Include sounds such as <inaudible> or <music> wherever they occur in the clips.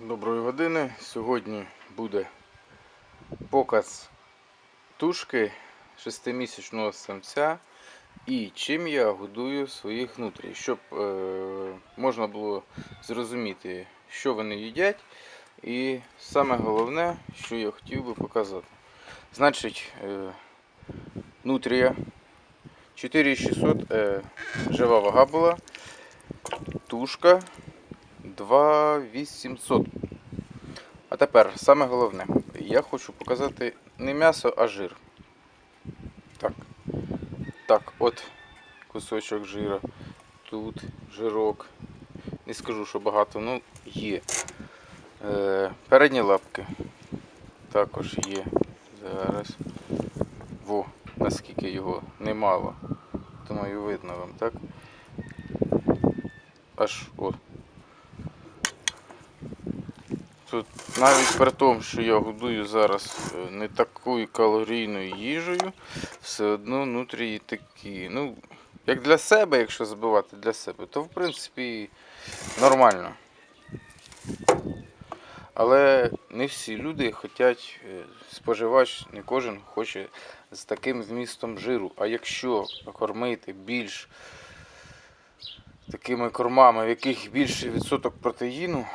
Доброї години. Сьогодні буде показ тушки шестимісячного самця і чим я годую своїх нутрій, щоб е, можна було зрозуміти, що вони їдять. І саме головне, що я хотів би показати. Значить, е, нутрія 4600 е, жива вага була, тушка 2800. А тепер саме головне. Я хочу показати не м'ясо, а жир. Так. Так, от кусочок жира. Тут жирок. Не скажу, що багато, ну є. Е, передні лапки також є. Зараз. Во, наскільки його немало. Думаю, видно вам, так? Аж от. Тут навіть при тому, що я годую зараз е, не такою калорійною їжею, все одно нутрії такі. Ну, як для себе, якщо збивати для себе, то в принципі нормально. Але не всі люди хочуть, е, споживач, не кожен хоче з таким вмістом жиру. А якщо кормити більш такими кормами, в яких більший відсоток протеїну,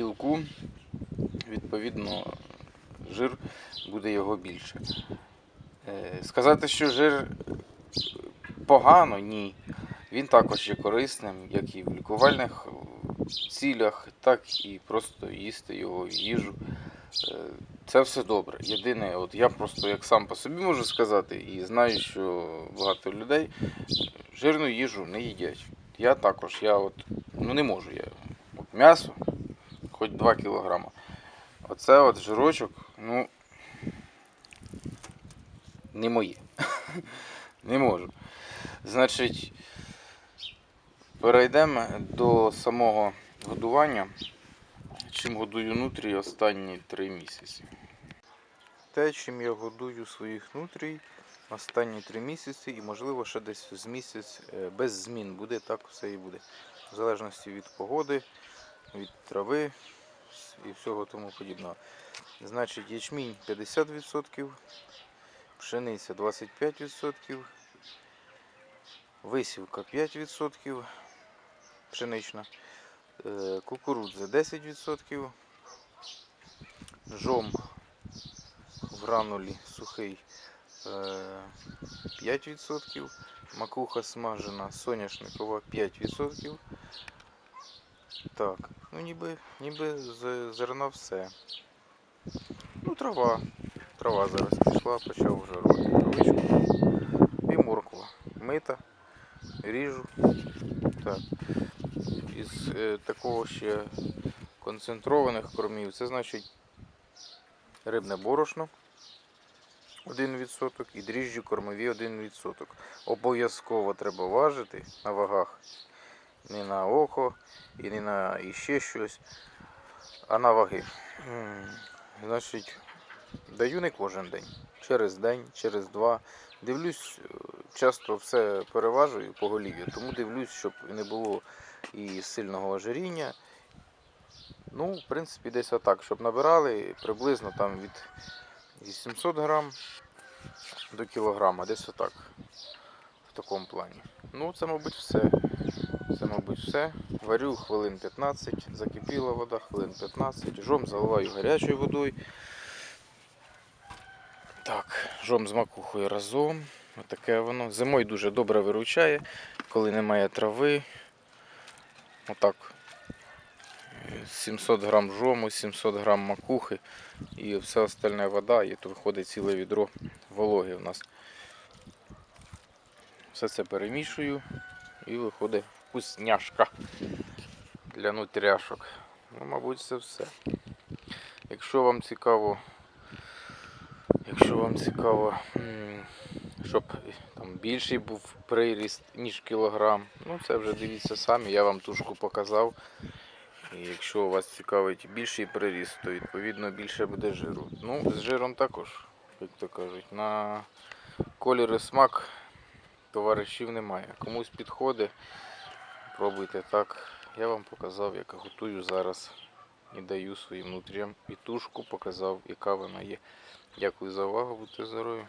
білку, відповідно, жир буде його більше. Е, Сказати, що жир погано, ні. Він також є корисним, як і в лікувальних цілях, так і просто їсти його в їжу. Е, Це все добре. Єдине, от я просто як сам по собі можу сказати, і знаю, що багато людей жирну їжу не їдять. Я також, я от ну не можу. Я от м'ясо, хоч 2 кілограма. Оце от жирочок, ну не моє. <laughs> Не можу. Значить, перейдемо до самого годування. Чим годую нутрій останні три місяці. Те, чим я годую своїх нутрій останні три місяці і, можливо, ще десь з місяць е, без змін буде, так все і буде. В залежності від погоди, від трави і всього тому подібного. Значить, ячмінь 50%, пшениця 25%, висівка 5%, пшенична, е, кукурудза 10%, жом в гранулі сухий е, 5%, макуха смажена соняшникова 5%. Так, ну ніби, ніби з зерна все. Ну, трава. Трава зараз пішла, почав вже робити травичку. І морква. Мита, ріжу. Так. Із е, такого ще концентрованих кормів, це значить рибне борошно 1% і дріжджі кормові 1%. Обов'язково треба важити на вагах. Не на око і не на іще щось, а на ваги. Значить, даю не кожен день. Через день, через два. Дивлюсь, е, часто все переважую по голів'ю, тому дивлюсь, щоб не було і сильного ожиріння. Ну, в принципі, десь отак, щоб набирали приблизно там від 800 грам до кілограма, десь отак. В такому плані. Ну, це, мабуть, все. Це, мабуть, все. Варю хвилин 15, закипіла вода, хвилин 15. Жом заливаю гарячою водою. Так, жом з макухою разом. Отаке воно. Зимою дуже добре виручає, коли немає трави. Отак. Е, 700 грам жому, 700 грам макухи і все остальне вода, і то виходить ціле відро вологи в нас. Все це перемішую і виходить вкусняшка для нутряшок. Ну, мабуть, це все. Якщо вам цікаво, якщо вам цікаво, щоб там більший був приріст, ніж кілограм, ну це вже дивіться самі, я вам тушку показав. І якщо вас цікавить більший приріст, то відповідно більше буде жиру. Ну, з жиром також, як то кажуть, на колір і смак товаришів немає. Комусь підходить, пробуйте так. Я вам показав, як готую зараз і даю своїм внутрям І тушку показав, яка вона є. Дякую за увагу, будьте здорові.